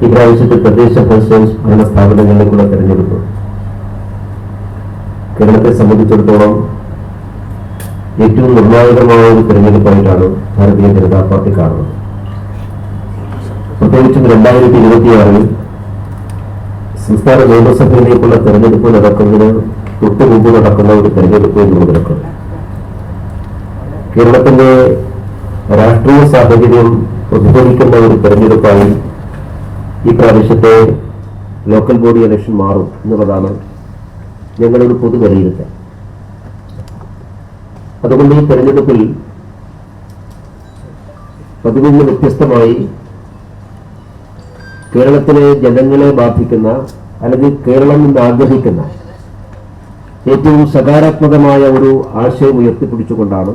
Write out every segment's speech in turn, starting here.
ഇപ്രാവശ്യത്തെ തദ്ദേശ ഭരണ സ്ഥാപനങ്ങളിലേക്കുള്ള തെരഞ്ഞെടുപ്പ് കേരളത്തെ സംബന്ധിച്ചിടത്തോളം ഏറ്റവും നിർണായകമായ ഒരു തെരഞ്ഞെടുപ്പായിട്ടാണ് ഭാരതീയ ജനതാ പാർട്ടി കാണുന്നത്. പ്രത്യേകിച്ചും രണ്ടായിരത്തി ഇരുപത്തിയാറിൽ സംസ്ഥാന നിയമസഭയിലേക്കുള്ള തെരഞ്ഞെടുപ്പ് നടക്കുന്നതിന് തൊട്ടു നടക്കുന്ന ഒരു തെരഞ്ഞെടുപ്പ് എന്നുള്ളത് നടക്കുന്നത് കേരളത്തിന്റെ രാഷ്ട്രീയ സാഹചര്യം പ്രതിഫലിക്കുന്ന ഒരു തെരഞ്ഞെടുപ്പായി ഈ പ്രാവശ്യത്തെ ലോക്കൽ ബോഡി ഇലക്ഷൻ മാറും എന്നുള്ളതാണ് ഞങ്ങളൊരു പൊതു വിലയിരുത്തൽ അതുകൊണ്ട് ഈ തെരഞ്ഞെടുപ്പിൽ പതിവിന് വ്യത്യസ്തമായി കേരളത്തിലെ ജനങ്ങളെ ബാധിക്കുന്ന അല്ലെങ്കിൽ കേരളം ഇന്ന് ആഗ്രഹിക്കുന്ന ഏറ്റവും സകാരാത്മകമായ ഒരു ആശയം ഉയർത്തിപ്പിടിച്ചുകൊണ്ടാണ്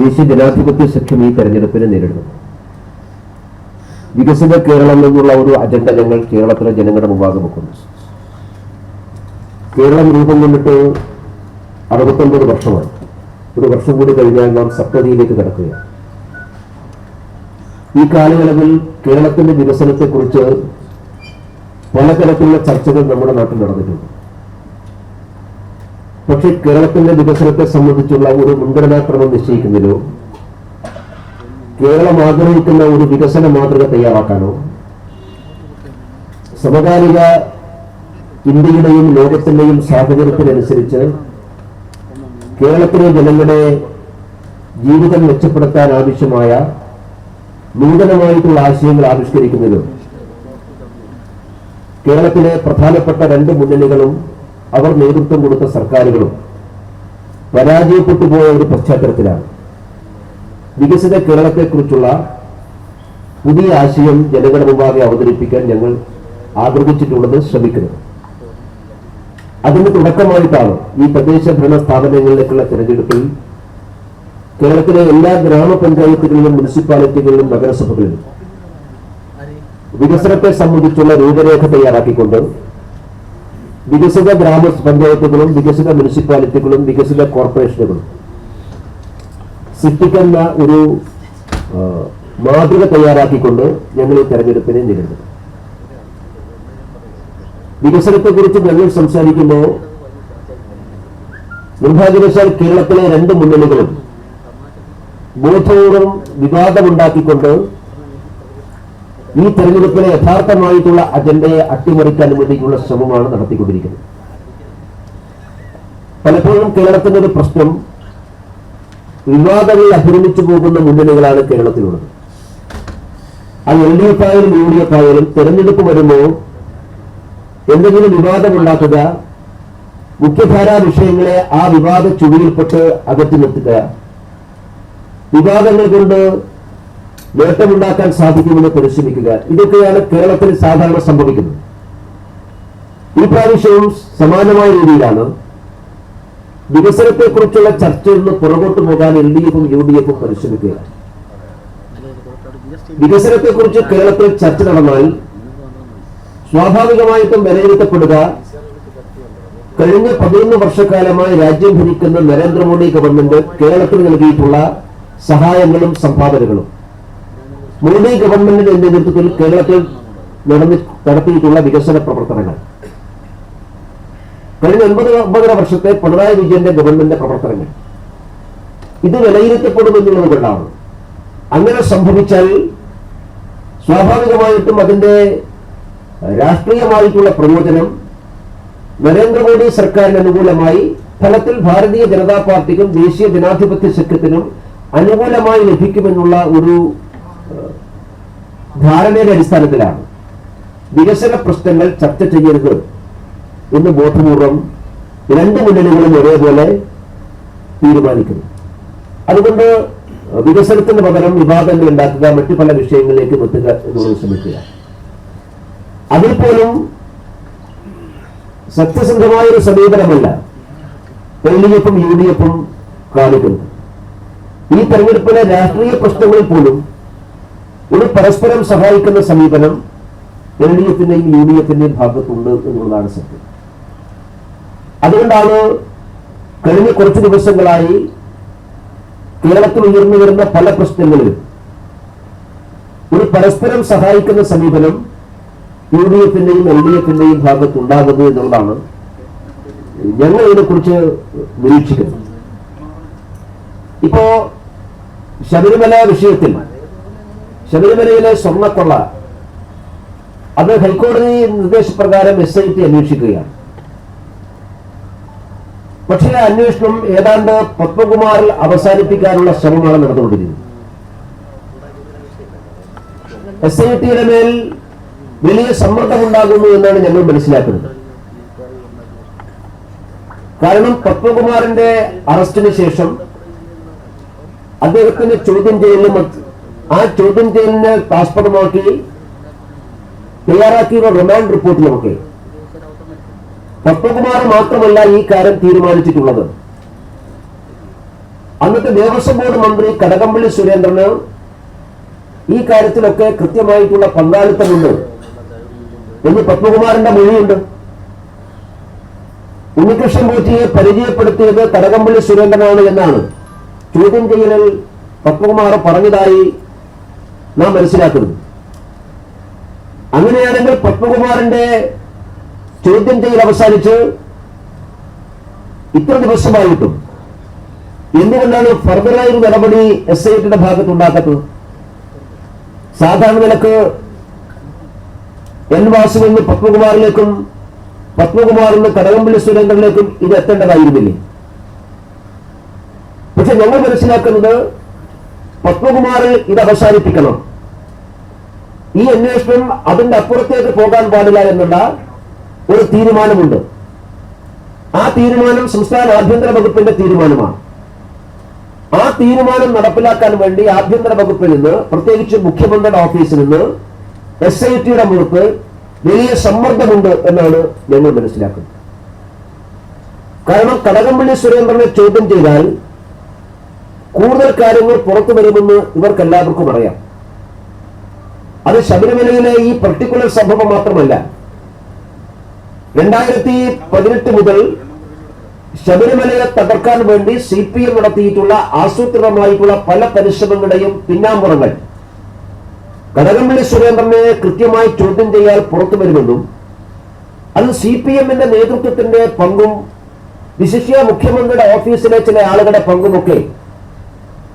ദേശീയ ജനാധിപത്യ സഖ്യം ഈ തെരഞ്ഞെടുപ്പിനെ നേരിടുന്നത്. വികസിത കേരളം എന്നുള്ള ഒരു അജണ്ട ഞങ്ങൾ കേരളത്തിലെ ജനങ്ങളുടെ മുമ്പാകെ വെക്കുന്നു. കേരളം രൂപം കൊണ്ടിട്ട് അറുപത്തൊമ്പത് വർഷമാണ് ഒരു വർഷം കൂടി കഴിഞ്ഞാൽ നാം സപ്തതിയിലേക്ക് കിടക്കുകയാണ്. ഈ കാലയളവിൽ കേരളത്തിന്റെ വികസനത്തെക്കുറിച്ച് പലതരത്തിലുള്ള ചർച്ചകൾ നമ്മുടെ നാട്ടിൽ നടന്നിട്ടുണ്ട്. പക്ഷേ കേരളത്തിന്റെ വികസനത്തെ സംബന്ധിച്ചുള്ള ഒരു മുൻഗണനാക്രമം നിശ്ചയിക്കുന്നതിലോ കേരളം ആഗ്രഹിക്കുന്ന ഒരു വികസന മാതൃക തയ്യാറാക്കാനോ? സമകാലിക ഇന്ത്യയുടെയും ലോകത്തിന്റെയും സാഹചര്യത്തിനനുസരിച്ച് കേരളത്തിലെ ജനങ്ങളുടെ ജീവിതം മെച്ചപ്പെടുത്താൻ ആവശ്യമായ നൂതനമായിട്ടുള്ള ആശയങ്ങൾ ആവിഷ്കരിക്കുന്നതിലും കേരളത്തിലെ പ്രധാനപ്പെട്ട രണ്ട് മുന്നണികളും അവർ നേതൃത്വം കൊടുത്ത സർക്കാരുകളും പരാജയപ്പെട്ടു പോയ ഒരു പശ്ചാത്തലത്തിലാണ്. വികസിത കേരളത്തെക്കുറിച്ചുള്ള പുതിയ ആശയം ജനങ്ങളുടെ മുമ്പാകെ അവതരിപ്പിക്കാൻ ഞങ്ങൾ ആഗ്രഹിച്ചിട്ടുള്ളത് ശ്രമിക്കുന്നത് അതിന് തുടക്കമായിട്ടാണ് ഈ തദ്ദേശ ഭരണ സ്ഥാപനങ്ങളിലേക്കുള്ള തെരഞ്ഞെടുപ്പിൽ കേരളത്തിലെ എല്ലാ ഗ്രാമപഞ്ചായത്തുകളിലും മുനിസിപ്പാലിറ്റികളിലും നഗരസഭകളിലും വികസനത്തെ സംബന്ധിച്ചുള്ള രൂപരേഖ തയ്യാറാക്കിക്കൊണ്ട് വികസിത ഗ്രാമ പഞ്ചായത്തുകളും വികസിത മുനിസിപ്പാലിറ്റികളും വികസിത കോർപ്പറേഷനുകളും സൃഷ്ടിക്കുന്ന ഒരു മാതൃക തയ്യാറാക്കിക്കൊണ്ട് ഞങ്ങൾ ഈ തെരഞ്ഞെടുപ്പിനെ നേരിടുന്നു. വികസനത്തെക്കുറിച്ച് ഞങ്ങൾ സംസാരിക്കുമ്പോൾ നിർഭാഗ്യവശാൽ കേരളത്തിലെ രണ്ട് മുന്നണികളും ബോധപൂർവം വിവാദമുണ്ടാക്കിക്കൊണ്ട് ഈ തെരഞ്ഞെടുപ്പിലെ യഥാർത്ഥമായിട്ടുള്ള അജണ്ടയെ അട്ടിമറിക്കാൻ വേണ്ടിയിട്ടുള്ള ശ്രമമാണ് നടത്തിക്കൊണ്ടിരിക്കുന്നത്. പലപ്പോഴും കേരളത്തിന്റെ ഒരു പ്രശ്നം വിവാദങ്ങളിൽ അഭിരമിച്ചു പോകുന്ന മുന്നണികളാണ് കേരളത്തിലുള്ളത്. അത് എൽ ഡി എഫ് ആയാലും യു ഡി എഫ് ആയാലും തെരഞ്ഞെടുപ്പ് വരുമ്പോൾ എന്തെങ്കിലും വിവാദമുണ്ടാക്കുക മുഖ്യധാരാ വിഷയങ്ങളെ ആ വിവാദ ചുവരിൽപ്പെട്ട് അകറ്റി നിർത്തുക വിവാദങ്ങൾ കൊണ്ട് നേട്ടമുണ്ടാക്കാൻ സാധിക്കുമെന്ന് പരിശ്രമിക്കുക ഇതൊക്കെയാണ് കേരളത്തിൽ സാധാരണ സംഭവിക്കുന്നത്. ഈ പ്രാവശ്യവും സമാനമായ രീതിയിലാണ് വികസനത്തെക്കുറിച്ചുള്ള ചർച്ചയിൽ നിന്ന് പുറകോട്ട് പോകാൻ എൽ ഡി എഫും യു ഡി എഫും പരിശ്രമിക്കുകയാണ്. വികസനത്തെക്കുറിച്ച് കേരളത്തിൽ ചർച്ച നടന്നാൽ സ്വാഭാവികമായിട്ടും വിലയിരുത്തപ്പെടുക കഴിഞ്ഞ പതിനൊന്ന് വർഷക്കാലമായി രാജ്യം ഭരിക്കുന്ന നരേന്ദ്രമോദി ഗവൺമെന്റ് കേരളത്തിന് നൽകിയിട്ടുള്ള സഹായങ്ങളും സംഭാവനകളും മോദി ഗവൺമെന്റിന്റെ നേതൃത്വത്തിൽ കേരളത്തിൽ നടന്നി നടത്തിയിട്ടുള്ള വികസന പ്രവർത്തനങ്ങൾ. കഴിഞ്ഞ ഒൻപത് ഒമ്പതര വർഷത്തെ പിണറായി വിജയന്റെ ഗവൺമെന്റിന്റെ പ്രവർത്തനങ്ങൾ. ഇത് വിലയിരുത്തപ്പെടുമെന്നുള്ളത് കൊണ്ടാണ്. അങ്ങനെ സംഭവിച്ചാൽ സ്വാഭാവികമായിട്ടും അതിന്റെ രാഷ്ട്രീയമായിട്ടുള്ള പ്രയോജനം നരേന്ദ്രമോദി സർക്കാരിന് അനുകൂലമായി ഫലത്തിൽ ഭാരതീയ ജനതാ പാർട്ടിക്കും ദേശീയ ജനാധിപത്യ സഖ്യത്തിനും അനുകൂലമായി ലഭിക്കുമെന്നുള്ള ഒരു ധാരണയുടെ അടിസ്ഥാനത്തിലാണ്. വികസന പ്രശ്നങ്ങൾ ചർച്ച ചെയ്യരുത്. എന്ന് ബോധപൂർവം രണ്ട് മുന്നണികളും ഒരേപോലെ തീരുമാനിക്കുന്നു. അതുകൊണ്ട് വികസനത്തിന് പകരം വിവാദങ്ങൾ ഉണ്ടാക്കുക മറ്റു പല വിഷയങ്ങളിലേക്ക് എത്തുക എന്നുള്ളത് ശ്രമിക്കുക. അതിൽ പോലും സത്യസന്ധമായ ഒരു സമീപനമല്ല എൽ ഡി എഫും യു ഡി എഫും കാണിക്കുന്നത്. ഈ തെരഞ്ഞെടുപ്പിലെ രാഷ്ട്രീയ പ്രശ്നങ്ങളിൽ പോലും ഒരു പരസ്പരം സഹായിക്കുന്ന സമീപനം എൽ ഡി എഫിന്റെയും യു ഡി എഫിന്റെയും ഭാഗത്തുണ്ട് എന്നുള്ളതാണ് സത്യം. അതുകൊണ്ടാണ് കഴിഞ്ഞ കുറച്ച് ദിവസങ്ങളായി കേരളത്തിൽ ഉയർന്നു വരുന്ന പല പ്രശ്നങ്ങളിലും ഒരു പരസ്പരം സഹായിക്കുന്ന സമീപനം യു ഡി എഫിന്റെയും എൽ ഡി എഫിന്റെയും ഭാഗത്ത് ഉണ്ടാകുന്നു എന്നുള്ളതാണ് ഞങ്ങൾ ഇതിനെക്കുറിച്ച് നിരീക്ഷിക്കുന്നത്. ഇപ്പോ ശബരിമല വിഷയത്തിൽ ശബരിമലയിലെ സ്വർണക്കൊള്ള അത് ഹൈക്കോടതി നിർദ്ദേശപ്രകാരം എസ് ഐ ടി അന്വേഷിക്കുകയാണ്. പക്ഷേ അന്വേഷണം ഏതാണ്ട് പത്മകുമാറിൽ അവസാനിപ്പിക്കാനുള്ള ശ്രമമാണ് നടന്നുകൊണ്ടിരിക്കുന്നത്. എസ് ഐ ടിയുടെ മേൽ വലിയ സമ്മർദ്ദം ഉണ്ടാകുന്നു എന്നാണ് ഞങ്ങൾ മനസ്സിലാക്കുന്നത്. കാരണം പത്മകുമാറിന്റെ അറസ്റ്റിന് ശേഷം അദ്ദേഹത്തിന്റെ ചോദ്യം ചെയ്യലും ആ ചോദ്യം ചെയ്യലിനെ ആസ്പദമാക്കി തയ്യാറാക്കിയുള്ള റിമാൻഡ് റിപ്പോർട്ടിലുമൊക്കെ പത്മകുമാർ മാത്രമല്ല ഈ കാര്യം തീരുമാനിച്ചിട്ടുള്ളത്. അന്നത്തെ ദേവസ്വം ബോർഡ് മന്ത്രി കടകംപള്ളി സുരേന്ദ്രന് ഈ കാര്യത്തിലൊക്കെ കൃത്യമായിട്ടുള്ള പങ്കാളിത്തമുണ്ട്. എന്ന് പത്മകുമാറിന്റെ മൊഴിയുണ്ട്. ഉണ്ണികൃഷ്ണൻ പോറ്റിയെ പരിചയപ്പെടുത്തിയത് കടകംപള്ളി സുരേന്ദ്രനാണ് എന്നാണ്. ചോദ്യം ചെയ്യലിൽ പത്മകുമാർ പറഞ്ഞതായി നാം മനസ്സിലാക്കുന്നു. അങ്ങനെയാണെങ്കിൽ പത്മകുമാറിന്റെ ചോദ്യം ചെയ്യൽ അവസാനിച്ച് ഇത്ര ദിവസമായിട്ടും എന്തുകൊണ്ടാണ് ഫർദറായ ഒരു നടപടി എസ് ഐ ടിയുടെ ഭാഗത്ത് ഉണ്ടാക്കാത്തത് സാധാരണ നിലയ്ക്ക് എൻ വാസു നിന്ന് പത്മകുമാറിലേക്കും പത്മകുമാറിൽ നിന്ന് കടകംപള്ളി സുരേന്ദ്രനിലേക്കും ഇത് എത്തേണ്ടതായിരുന്നില്ലേ? പക്ഷെ ഞങ്ങൾ മനസ്സിലാക്കുന്നത് പത്മകുമാറിൽ ഇത് അവസാനിപ്പിക്കണം. ഈ അന്വേഷണം അതിന്റെ അപ്പുറത്തേക്ക് പോകാൻ പാടില്ല എന്നുള്ള ഒരു തീരുമാനമുണ്ട്. ആ തീരുമാനം സംസ്ഥാന ആഭ്യന്തര വകുപ്പിന്റെ തീരുമാനമാണ്. ആ തീരുമാനം നടപ്പിലാക്കാൻ വേണ്ടി ആഭ്യന്തര വകുപ്പിൽ നിന്ന് പ്രത്യേകിച്ച് മുഖ്യമന്ത്രിയുടെ ഓഫീസിൽ നിന്ന് എസ് ഐ ടിയുടെ മുഖത്ത് വലിയ സമ്മർദ്ദമുണ്ട് എന്നാണ് ഞങ്ങൾ മനസ്സിലാക്കുന്നത്. കാരണം കടകംപള്ളി സുരേന്ദ്രനെ ചോദ്യം ചെയ്താൽ കൂടുതൽ കാര്യങ്ങൾ പുറത്തു വരുമെന്ന് ഇവർക്കെല്ലാവർക്കും അറിയാം. അത് ശബരിമലയിലെ ഈ പർട്ടിക്കുലർ സംഭവം മാത്രമല്ല. രണ്ടായിരത്തി പതിനെട്ട് മുതൽ ശബരിമലയെ തകർക്കാൻ വേണ്ടി സി പി എം നടത്തിയിട്ടുള്ള ആസൂത്രിതമായിട്ടുള്ള പല പരിശ്രമങ്ങളുടെയും പിന്നാമ്പുറങ്ങൾ. കടകംപള്ളി സുരേന്ദ്രനെ കൃത്യമായി ചോദ്യം ചെയ്യാൻ പുറത്തു വരുമെന്നും അത് സി പി എമ്മിന്റെ നേതൃത്വത്തിന്റെ പങ്കും വിശിഷ്യ മുഖ്യമന്ത്രിയുടെ ഓഫീസിലെ ചില ആളുകളുടെ പങ്കുമൊക്കെ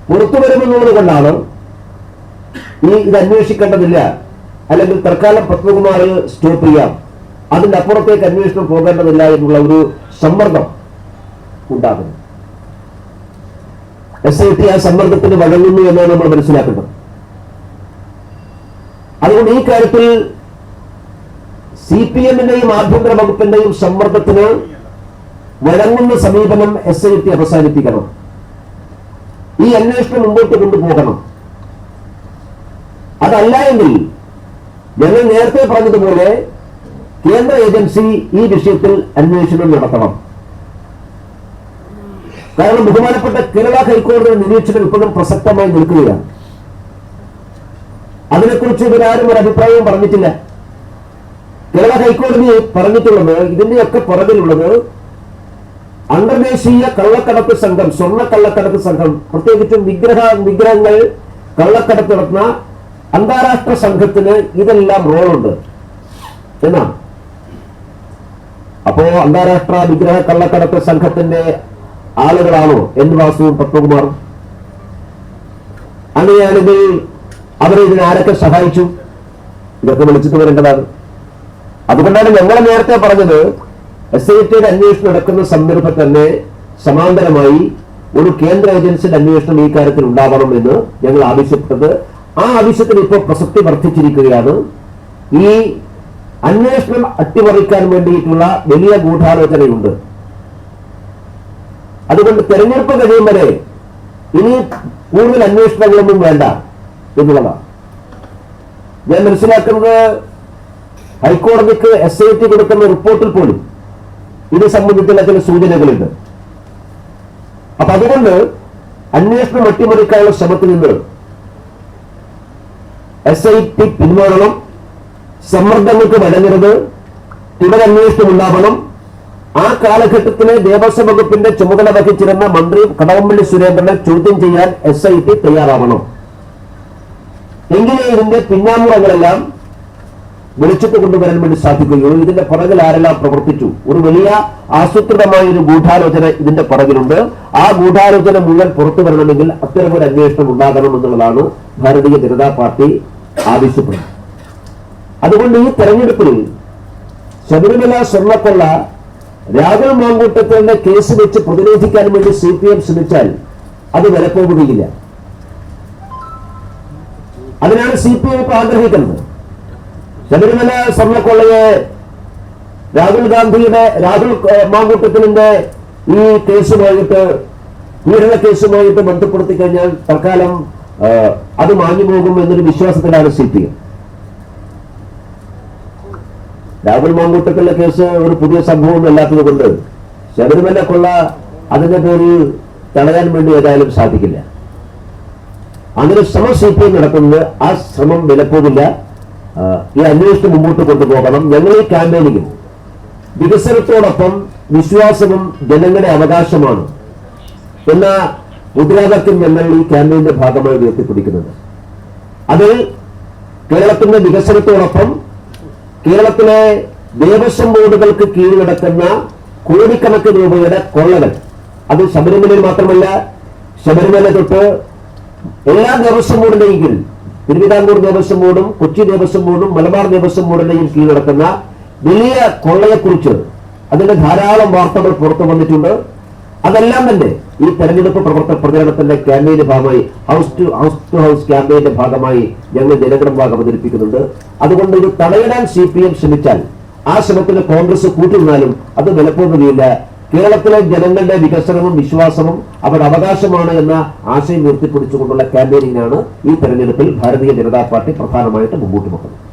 പുറത്തു വരുമെന്നുള്ളത് കൊണ്ടാണ് ഈ ഇത് അന്വേഷിക്കേണ്ടതില്ല. അല്ലെങ്കിൽ തൽക്കാലം പത്മകുമാർ സ്റ്റോപ്പ് ചെയ്യാം. അതിന്റെ അപ്പുറത്തേക്ക് അന്വേഷണം പോകേണ്ടതില്ല എന്നുള്ള ഒരു സമ്മർദ്ദം ഉണ്ടാകുന്നു. എസ് ഐ ടി ആ സമ്മർദ്ദത്തിന് വഴങ്ങുന്നു എന്നാണ് നമ്മൾ മനസ്സിലാക്കേണ്ടത്. അതുകൊണ്ട് ഈ കാര്യത്തിൽ സി പി എമ്മിന്റെയും ആഭ്യന്തര വകുപ്പിന്റെയും സമ്മർദ്ദത്തിന് വഴങ്ങുന്ന സമീപനം എസ് ഐ ടി അവസാനിപ്പിക്കണം. ഈ അന്വേഷണം മുമ്പോട്ട് കൊണ്ടുപോകണം. അതല്ല എങ്കിൽ ഞങ്ങൾ നേരത്തെ പറഞ്ഞതുപോലെ കേന്ദ്ര ഏജൻസി ഈ വിഷയത്തിൽ അന്വേഷണം നടത്തണം. കാരണം ബഹുമാനപ്പെട്ട കേരള ഹൈക്കോടതി നിരീക്ഷണം ഇപ്പോഴും പ്രസക്തമായി നിൽക്കുകയാണ്. അതിനെക്കുറിച്ച് ഇവരാരും ഒരു അഭിപ്രായവും പറഞ്ഞിട്ടില്ല. കേരള ഹൈക്കോടതി പറഞ്ഞിട്ടുള്ളത് ഇതിന്റെയൊക്കെ പുറകിലുള്ളത് അന്തർദേശീയ കള്ളക്കടത്ത് സംഘം സ്വർണ കള്ളക്കടത്ത് സംഘം പ്രത്യേകിച്ചും വിഗ്രഹ വിഗ്രഹങ്ങൾ കള്ളക്കടത്ത് നടത്തുന്ന അന്താരാഷ്ട്ര സംഘത്തിന് ഇതെല്ലാം റോളുണ്ട് എന്നാണ്. അപ്പോ അന്താരാഷ്ട്ര വിഗ്രഹ കള്ളക്കടത്ത് സംഘത്തിന്റെ ആളുകളാണോ എൻ വാസുവും പത്മകുമാർ അങ്ങനെയാണെങ്കിൽ അവരെ ഇതിനെ ആരൊക്കെ സഹായിച്ചു? ഇതൊക്കെ വിളിച്ചിട്ട് വരേണ്ടതാണ്. അതുകൊണ്ടാണ് ഞങ്ങൾ നേരത്തെ പറഞ്ഞത് എസ് ഐ ടിയുടെ അന്വേഷണം നടക്കുന്ന സന്ദർഭം തന്നെ സമാന്തരമായി ഒരു കേന്ദ്ര ഏജൻസിയുടെ അന്വേഷണം ഈ കാര്യത്തിൽ ഉണ്ടാവണം എന്ന് ഞങ്ങൾ ആവശ്യപ്പെട്ടത്. ആ ആവശ്യത്തിന് ഇപ്പോൾ പ്രസക്തി വർദ്ധിച്ചിരിക്കുകയാണ്. ഈ അന്വേഷണം അട്ടിമറിക്കാൻ വേണ്ടിയിട്ടുള്ള വലിയ ഗൂഢാലോചനയുണ്ട്. അതുകൊണ്ട് തെരഞ്ഞെടുപ്പ് കഴിയും വരെ ഇനി കൂടുതൽ അന്വേഷണങ്ങളൊന്നും വേണ്ട എന്നുള്ളതാണ്. ഞാൻ മനസ്സിലാക്കുന്നത് ഹൈക്കോടതിക്ക് എസ് ഐ ടി കൊടുക്കുന്ന റിപ്പോർട്ടിൽ പോലും ഇത് സംബന്ധിച്ചുള്ള ചില സൂചനകളുണ്ട്. അപ്പൊ അതുകൊണ്ട് അന്വേഷണം അട്ടിമറിക്കാനുള്ള ശ്രമത്തിൽ നിന്ന് എസ് ഐ ടി പിന്മാറണം. സമ്മർദ്ദങ്ങൾക്ക് വരങ്ങരുത് തുടരന്വേഷണം ഉണ്ടാവണം ആ കാലഘട്ടത്തിലെ ദേവസ്വം വകുപ്പിന്റെ ചുമതല വഹിച്ചിരുന്ന മന്ത്രി കടകംപള്ളി സുരേന്ദ്രനെ ചോദ്യം ചെയ്യാൻ എസ് ഐ ടി തയ്യാറാവണം. എങ്കിലേ ഇതിന്റെ പിന്നാമ്പുറങ്ങളെല്ലാം വെളിച്ചത്ത് കൊണ്ടുവരാൻ വേണ്ടി സാധിക്കുകയുള്ളൂ. ഇതിന്റെ പുറകിൽ ആരെല്ലാം പ്രവർത്തിച്ചു? ഒരു വലിയ ആസൂത്രിതമായ ഒരു ഗൂഢാലോചന ഇതിന്റെ പുറകിലുണ്ട്. ആ ഗൂഢാലോചന മുഴുവൻ പുറത്തു വരണമെങ്കിൽ അത്തരമൊരു അന്വേഷണം ഉണ്ടാകണം എന്നുള്ളതാണ് ഭാരതീയ ജനതാ പാർട്ടി ആവശ്യപ്പെടുന്നത്. അതുകൊണ്ട് ഈ തെരഞ്ഞെടുപ്പിൽ ശബരിമല സ്വർണക്കൊള്ള രാഹുൽ മാങ്കൂട്ടത്തിന്റെ കേസ് വെച്ച് പ്രതിരോധിക്കാൻ വേണ്ടി സി പി എം ശ്രമിച്ചാൽ അത് വിലപ്പോകുകയില്ല അതിനാണ് സി പി എം ഇപ്പൊ ആഗ്രഹിക്കുന്നത്. ശബരിമല സ്വർണക്കൊള്ളയെ രാഹുൽ ഗാന്ധിയുടെ രാഹുൽ മാങ്കൂട്ടത്തിന്റെ ഈ കേസുമായിട്ട് പീഡന കേസുമായിട്ട് ബന്ധപ്പെടുത്തി കഴിഞ്ഞാൽ തൽക്കാലം അത് മാഞ്ഞു പോകും എന്നൊരു വിശ്വാസത്തിലാണ് സി പി എം രാഹുൽ മാങ്കൂട്ടക്കലിലെ കേസ് ഒരു പുതിയ സംഭവം അല്ലാത്തത് കൊണ്ട് ശബരിമല കൊള്ള അതിന്റെ പേരിൽ തടയാൻ വേണ്ടി ഏതായാലും സാധിക്കില്ല. അങ്ങനെ ശ്രമം സി പി എം നടക്കുന്നത് ആ ശ്രമം വിലപ്പോവില്ല. ഈ അന്വേഷണം മുമ്പോട്ട് കൊണ്ടുപോകണം. ഞങ്ങൾ ഈ ക്യാമ്പയിനിൽ വികസനത്തോടൊപ്പം വിശ്വാസവും ജനങ്ങളുടെ അവകാശമാണ് എന്ന മുദ്രാവാക്യം ഞങ്ങൾ ഈ ക്യാമ്പയിന്റെ ഭാഗമായി ഉയർത്തിപ്പിടിക്കുന്നത്. അത് കേരളത്തിന്റെ വികസനത്തോടൊപ്പം കേരളത്തിലെ ദേവസ്വം ബോർഡുകൾക്ക് കീഴിൽ നടക്കുന്ന കോടിക്കണക്കിന് രൂപയുടെ കൊള്ളകൾ. അത് ശബരിമലയിൽ മാത്രമല്ല ശബരിമല തൊട്ട് എല്ലാ ദേവസ്വം ബോർഡിന്റെയും കീഴിൽ തിരുവിതാംകൂർ ദേവസ്വം ബോർഡും കൊച്ചി ദേവസ്വം ബോർഡും മലബാർ ദേവസ്വം ബോർഡിന്റെയും കീഴിൽ നടക്കുന്ന വലിയ കൊള്ളയെക്കുറിച്ച് അതിന്റെ ധാരാളം വാർത്തകൾ പുറത്തു വന്നിട്ടുണ്ട്. അതെല്ലാം തന്നെ ഈ തെരഞ്ഞെടുപ്പ് പ്രവർത്തന പ്രചരണത്തിന്റെ ക്യാമ്പയിന്റെ ഭാഗമായി house to house to house ക്യാമ്പയിന്റെ ഭാഗമായി ഞങ്ങൾ ഭാഗം അവതരിപ്പിക്കുന്നുണ്ട്. അതുകൊണ്ട് ഇത് തടയിടാൻ സി പി എം ശ്രമിച്ചാൽ ആ ശ്രമത്തിന് കോൺഗ്രസ് കൂട്ടുനിന്നാലും അത് വിലപ്പോകുന്നില്ല കേരളത്തിലെ ജനങ്ങളുടെ വികസനവും വിശ്വാസവും അവരുടെ അവകാശമാണ് എന്ന ആശയം ഉയർത്തിപ്പിടിച്ചുകൊണ്ടുള്ള ക്യാമ്പയിനിങ്ങാണ് ഈ തെരഞ്ഞെടുപ്പിൽ ഭാരതീയ ജനതാ പാർട്ടി പ്രധാനമായിട്ട് മുമ്പോട്ട് വെക്കുന്നത്